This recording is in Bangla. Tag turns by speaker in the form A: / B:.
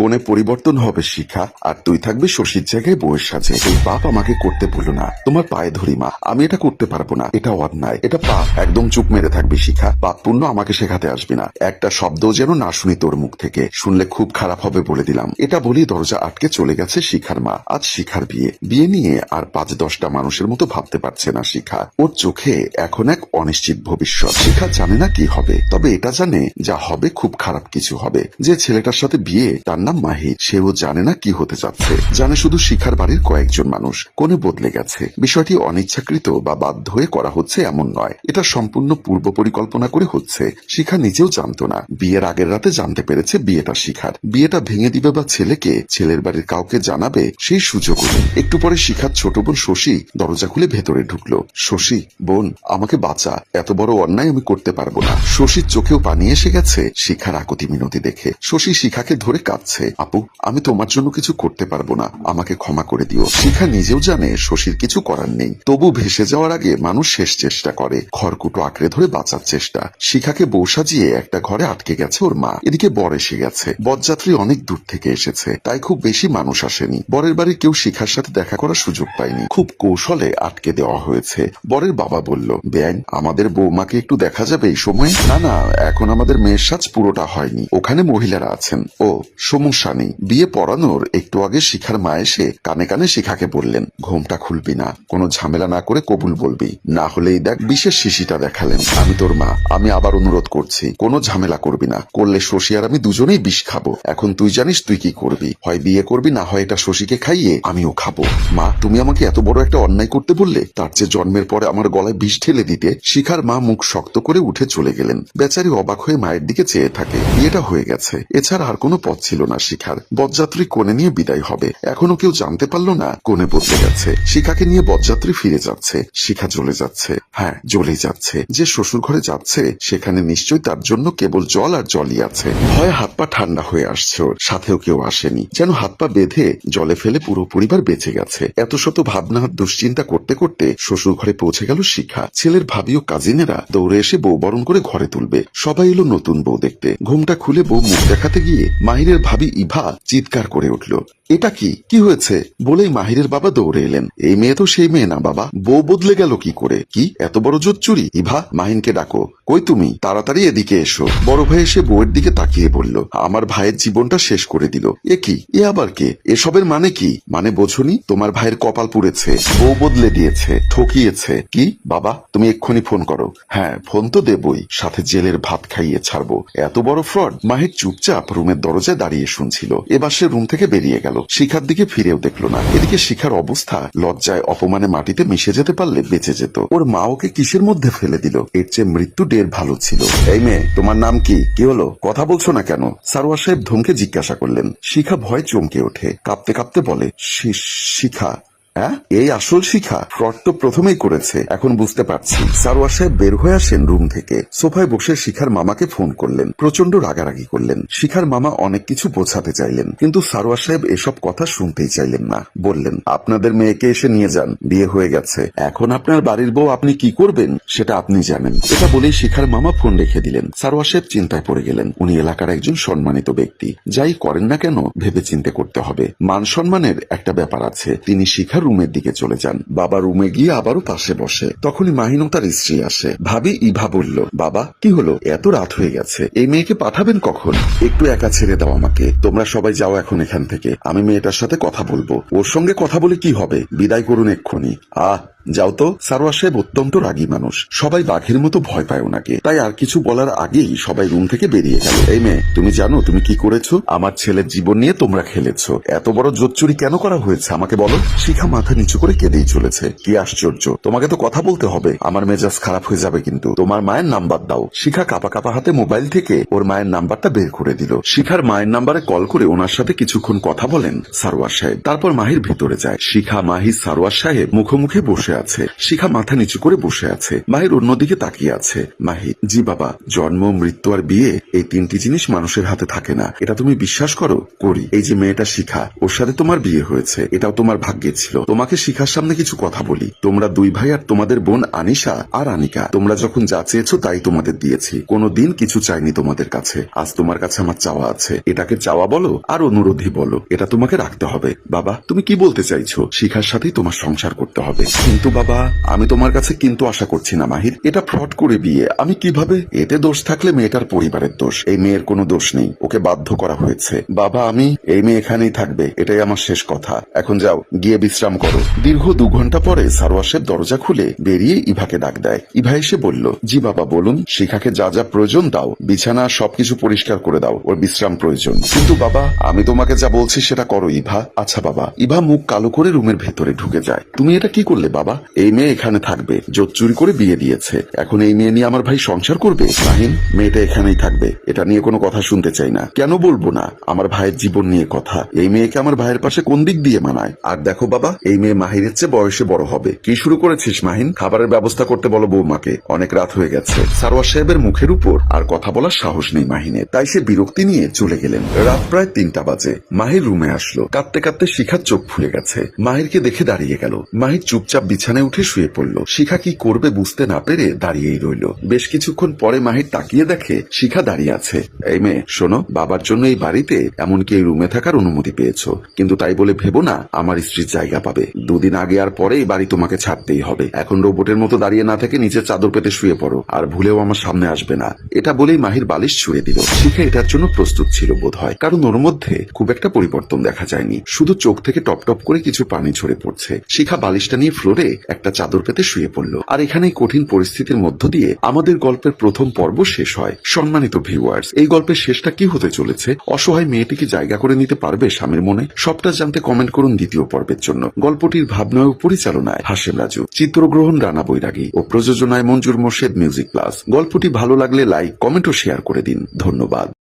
A: কোনে পরিবর্তন হবে, শিখা। আর তুই থাকবি শশীর জায়গায় বউয়ের সাজে। এই পাপ আমাকে করতে বলো না। তোমার পায়ে ধরি, মা। আমি এটা করতে পারব না। এটা অন্যায়। এটা পাপ। একদম চুপ মেরে থাকবি, শিখা। পাপ পুণ্য আমাকে শেখাতে আসবি না। একটা শব্দ যেন না শুনি তোর মুখ থেকে। শুনলে খুব খারাপ হবে বলে দিলাম। এটা বলি দরজা আটকে চলে গেছে শিখার মা। আজ শিখার বিয়ে। বিয়ে নিয়ে আর পাঁচ দশটা মানুষের মতো ভাবতে পারছে না শিখা। ওর চোখে এখন এক অনিশ্চিত ভবিষ্যৎ। শিখা জানে না কি হবে। তবে এটা জানে যা হবে খুব খারাপ কিছু হবে। যে ছেলেটার সাথে বিয়ে, তার নাম মাহি, সেও জানে না কি হতে যাচ্ছে। জানে শুধু শিখার বাড়ির কয়েকজন মানুষ। কোনে বদলে গেছে। বিষয়টি অনিচ্ছাকৃত বা বাধ্য হয়ে করা হচ্ছে এমন নয়। এটা সম্পূর্ণ পূর্ব পরিকল্পনা করে হচ্ছে। শিখা নিজেও জানতো না। বিয়ের আগের রাতে জানতে পেরেছে বিয়েটা শিখার। বিয়েটা ভেঙে দিবে বা ছেলেকে, ছেলের বাড়ির কাউকে জানাবে সেই সুযোগ একটু পরে শিখার ছোট বোন শশী দরজা খুলে ভেতরে ঢুকলো। শশী, বোন, আমাকে বাঁচা। এত বড় অন্যায় আমি করতে পারব না। শশীর চোখেও পানি এসে গেছে শিখার আকতি মিনতি দেখে। শশী শিখাকে ধরে কাঁদছে। আপু, আমি তোমার জন্য কিছু করতে পারব না। আমাকে ক্ষমা করে দিও। শিখা নিজেও জানে, শশীর কিছু করার নেই। তবু ভেসে যাওয়ার আগে মানুষ শেষ চেষ্টা করে, খড়কুটো আঁকড়ে ধরে বাঁচার চেষ্টা। শিখাকে বউ সাজিয়ে একটা ঘরে আটকে গেছে ওর মা। এদিকে বর এসে গেছে। বরযাত্রী অনেক দূর থেকে এসেছে, তাই খুব বেশি মানুষ আসেনি। বরের বাড়ির কেউ শিখার সাথে দেখা করার সুযোগ পায়নি। খুব কৌশলে আটকে দেওয়া হয়েছে। বরের বাবা বলল, ব্যাং, আমাদের বৌমাকে একটু দেখা যাবে এই সময়? না না, এখন আমাদের মেয়ের সাজ পুরোটা হয়নি। ওখানে মহিলারা আছেন। ও সমস্যা নেই বিয়ে পড়ানোর একটু আগে শিখার মা এসে কানে কানে শিখাকে বললেন, ঘোমটা খুলবি না, কোনো ঝামেলা না করে কবুল বলবি। না হলেই দেখ বিশেষ শিশিটা দেখালেন, আমি তোর মা, আমি আবার অনুরোধ করছি, কোনো ঝামেলা করবি না। করলে শশী আর আমি দুজনেই বিষ খাব। এখন তুই জানিস তুই কি করবি, হয় বিয়ে করবি না হয় এটা শশীকে খাইয়ে আমিও খাব। মা, তুমি আমাকে এত বড় একটা অন্যায় করতে বললে? তার চেয়ে জন্মের পরে আমার গলায় বিষ ঢেলে দিতে শিখার মা মুখ শক্ত করে উঠে চলে গেলেন। বেচারি অবাক হয়ে মায়ের দিকে চেয়ে থাকে। বিয়েটা হয়ে গেছে। এছাড়া আর কোনো পথ ছিল না শিখার। বরযাত্রী কোণে নিয়ে বিদায় হবে। এখনও কেউ জানতে পারল না, কোণে বদলে গেছে। শিখাকে নিয়ে বরযাত্রী ফিরে যাচ্ছে। শিখা চলে যাচ্ছে। হ্যাঁ জ্বলে যাচ্ছে। যে শ্বশুর ঘরে যাচ্ছে, সেখানে নিশ্চয়ই তার জন্য কেবল জল আর জলই আছে। ভয়ে হাত পা ঠান্ডা হয়ে আসছে ওর। সাথেও কেউ আসেনি। যেন হাত পা বেঁধে জলে ফেলে পুরো পরিবার বেঁচে গেছে। এত শত ভাবনা দুশ্চিন্তা করতে করতে শ্বশুর ঘরে পৌঁছে গেল শিখা। ছেলের ভাবি ও কাজিনেরা দৌড়ে এসে বউ বরণ করে ঘরে তুলবে। সবাই এলো নতুন বউ দেখতে। ঘুমটা খুলে বউ মুখ দেখাতে গিয়ে মাহিরের ভাবি ইভা চিৎকার করে উঠল। এটা কি? কি হয়েছে? বলেই মাহিরের বাবা দৌড়ে এলেন। এই মেয়ে তো সেই মেয়ে না, বাবা। বউ বদলে গেল কি করে? কি? এত বড় জোর চুরি? ইভা, মাহিনকে ডাকো। কই তুমি? তাড়াতাড়ি এদিকে এসো। বড় ভাই এসে বউয়ের দিকে তাকিয়ে বলল, আমার ভাইয়ের জীবনটা শেষ করে দিল। এ কি? এ আবার কে? এসবের মানে কি? মানে বোঝনি? তোমার ভাইয়ের কপাল পুড়েছে। বউ বদলে দিয়েছে, ঠকিয়েছে। কি? বাবা, তুমি এক্ষুনি ফোন করো। হ্যাঁ ফোন তো দেবই। সাথে জেলের ভাত খাইয়ে ছাড়বো। এত বড় ফ্রড? মাহির চুপচাপ রুমের দরজায় দাঁড়িয়ে শুনছিল। এবার সে রুম থেকে বেরিয়ে গেল। শিখার দিকে ফিরেও দেখল না। এদিকে শিখার অবস্থা লজ্জায় অপমানে মাটিতে মিশে যেতে পারলে বেঁচে যেত। ওর মা ওকে কিসের মধ্যে ফেলে দিল? এর চেয়ে মৃত্যু ডের ভালো ছিল। এই মেয়ে, তোমার নাম কি? কি হলো? কথা বলছো না কেন? সারোয়া সাহেব ধমকে জিজ্ঞাসা করলেন। শিখা ভয় চমকে ওঠে। কাঁপতে কাঁপতে বলে, "শি- শিখা হ্যাঁ? এই আসল শিখা ফ্রড তো প্রথমেই করেছে, এখন বুঝতে পারছি। সারোয়ার সাহেব বের হয়ে আসেন রুম থেকে। সোফায় বসে শিখার মামাকে ফোন করলেন প্রচণ্ড রাগারাগি করলেন। শিখার মামা অনেক কিছু বোঝাতে চাইলেন, কিন্তু সারোয়ার সাহেব এসব কথা শুনতেই চাইলেন না। বললেন, আপনাদের মেয়েকে এসে নিয়ে যান, বিয়ে হয়ে গেছে। এখন আপনার বাড়ির বউ আপনি কি করবেন, সেটা আপনি জানেন। এটা বলেই শিখার মামা ফোন রেখে দিলেন। সারোয়ার সাহেব চিন্তায় পড়ে গেলেন। উনি এলাকার একজন সম্মানিত ব্যক্তি। যাই করেন না কেন, ভেবে চিন্তে করতে হবে। মান সম্মানের একটা ব্যাপার আছে। তিনি শিখার রুমের দিকে চলে যান। বাবা রুমে গিয়ে আবারও পাশে বসে। তখনই মাহিনু তার স্ত্রী আসে। ভাবি ইভা বলল, বাবা, কি হলো? এত রাত হয়ে গেছে। এই মেয়েকে পাঠাবেন কখন? একটু একা ছেড়ে দাও আমাকে। তোমরা সবাই যাও এখন এখান থেকে। আমি মেয়েটার সাথে কথা বলব। ওর সঙ্গে কথা বলে কি হবে? বিদায় করুন এক্ষুনি। আহ যাও তো সারোয়া সাহেব অত্যন্ত রাগী মানুষ। সবাই বাঘের মতো ভয় পায় ওনাকে। তাই আর কিছু বলার আগেই সবাই রুম থেকে বেরিয়ে গেল। এই মেয়ে, তুমি জানো, তুমি কি করেছ? আমার ছেলের জীবন নিয়ে তোমরা খেলেছো। এত বড় জোচ্চুরি কেন করা হয়েছে আমাকে বলো? শিখা মাথা নিচু করে কেঁদেই চলেছে। কি আশ্চর্য। তোমাকে তো কথা বলতে হবে। আমার মেজাজ খারাপ হয়ে যাবে কিন্তু। তোমার মায়ের নাম্বার দাও। শিখা কাপা কাপা হাতে মোবাইল থেকে ওর মায়ের নাম্বারটা বের করে দিল। শিখার মায়ের নাম্বারে কল করে ওনার সাথে কিছুক্ষণ কথা বলেন সারোয়ার সাহেব। তারপর মাহির ভিতরে যায়। শিখা, মাহি, সারোয়ার সাহেব মুখোমুখি বসে বসে আছে। শিখা মাথা নিচু করে বসে আছে। মাহির অন্যদিকে তাকিয়ে আছে। মাহি, জি বাবা, জন্ম, মৃত্যু আর বিয়ে, এই তিনটি জিনিস মানুষের হাতে থাকে না। এটা তুমি বিশ্বাস করো? করি। এই যে মেয়েটা শিখা, ওর সাথে তোমার বিয়ে হয়েছে। এটাও তোমার ভাগ্যে ছিল। তোমাকে শিখার সামনে কিছু কথা বলি। তোমরা দুই ভাই আর তোমাদের বোন আনিশা আর আনিকা। তোমরা যখন যা চেয়েছো তাই তোমাদের দিয়েছি। কোনো দিন কিছু চাইনি তোমাদের কাছে। আজ তোমার কাছে আমার চাওয়া আছে। এটাকে চাওয়া বলো আর অনুরোধই বলো। এটা তোমাকে রাখতে হবে। বাবা, তুমি কি বলতে চাইছো? শিখার সাথেই তোমার সংসার করতে হবে। কিন্তু বাবা, আমি তোমার কাছে কিন্তু আশা করছি না, মাহির। এটা ফ্রড করে বিয়ে। আমি কীভাবে? এতে দোষ থাকলে মেয়েটার পরিবারের দোষ। এই মেয়ের কোনো দোষ নেই। ওকে বাধ্য করা হয়েছে। বাবা, আমি এই মেয়ে এখানেই থাকবে। এটাই আমার শেষ কথা। এখন যাও, গিয়ে বিশ্রাম করো। দীর্ঘ দু ঘণ্টা পরে সারোয়াশের দরজা খুলে বেরিয়ে ইভাকে ডাক দেয়। ইভা এসে বলল, জি বাবা, বলুন। শিখাকে যা যা প্রয়োজন দাও। বিছানা সবকিছু পরিষ্কার করে দাও। ওর বিশ্রাম প্রয়োজন। কিন্তু বাবা, আমি তোমাকে যা বলছি সেটা করো, ইভা। আচ্ছা বাবা। ইভা মুখ কালো করে রুমের ভেতরে ঢুকে যায়। তুমি এটা কি করলে বাবা? এই মেয়ে এখানে থাকবে। জোর চুরি করে বিয়ে দিয়েছে। এখন এই মেয়ে নিয়ে আমার ভাই সংসার করবে? মাহিন মেয়েটা এখানেই থাকবে। এটা নিয়ে কোনো কথা শুনতে চাই না। কেন বলব না? আমার ভাইয়ের জীবন নিয়ে কথা। এই মেয়েকে আমার ভাইয়ের পাশে কোন দিক দিয়ে মানায়? আর দেখো বাবা, এই মেয়ে মাহিরের চেয়ে বয়সে বড় হবে। কি শুরু করেছিস মাহিন? খাবারের ব্যবস্থা করতে বলো বৌমাকে। অনেক রাত হয়ে গেছে। সারোয়ার সাহেবের মুখের উপর আর কথা বলার সাহস নেই মাহিনের। তাই সে বিরক্তি নিয়ে চলে গেলেন। রাত প্রায় তিনটা বাজে। মাহির রুমে আসলো। কাঁদতে কাঁদতে শিখার চোখ ফুলে গেছে। মাহিরকে দেখে দাঁড়িয়ে গেল। মাহির চুপচাপ বিছানায় উঠে শুয়ে পড়ল। শিখা কি করবে বুঝতে না পেরে দাঁড়িয়েই রইল। বেশ কিছুক্ষণ পরে মাহির তাকিয়ে দেখে শিখা দাঁড়িয়ে আছে। এই মেয়ে, শোনো, বাবার জন্য এই বাড়িতে এমনকি এই রুমে থাকার অনুমতি পেয়েছ। কিন্তু তাই বলে ভেবো না, আমার স্ত্রীর জায়গা পাবে। দুদিন আগে আর পরে এই বাড়ি তোমাকে ছাড়তেই হবে। এখন রোবটের মতো দাঁড়িয়ে না থেকে নিচে চাদর পেতে শুয়ে পড়ো, আর ভুলেও আমার সামনে আসবে না। এটা বলেই মাহির বালিশ ছুড়ে দিল। শিখা এটার জন্য প্রস্তুত ছিল বোধ হয় কারণ ওর মধ্যে খুব একটা পরিবর্তন দেখা যায়নি। শুধু চোখ থেকে টপ টপ করে কিছু পানি ঝরে পড়ছে। শিখা বালিশটা নিয়ে ফ্লোরে একটা চাদর পেতে শুয়ে পড়ল। আর এখানে কঠিন পরিস্থিতির মধ্য দিয়ে আমাদের গল্পের প্রথম পর্ব শেষ হয়। সম্মানিত ভিউয়ার্স এই গল্পের শেষটা কি হতে চলেছে? অসহায় মেয়েটিকে জায়গা করে নিতে পারবে স্বামীর মনে? সবটা জানতে কমেন্ট করুন দ্বিতীয় পর্বের জন্য। গল্পটির ভাবনা ও পরিচালনায় হাসেম রাজু। চিত্রগ্রহণ রানা বৈরাগী ও প্রযোজনায় মঞ্জুর মোর্শেদ মিউজিক প্লাস গল্পটি ভালো লাগলে লাইক কমেন্ট ও শেয়ার করে দিন। ধন্যবাদ।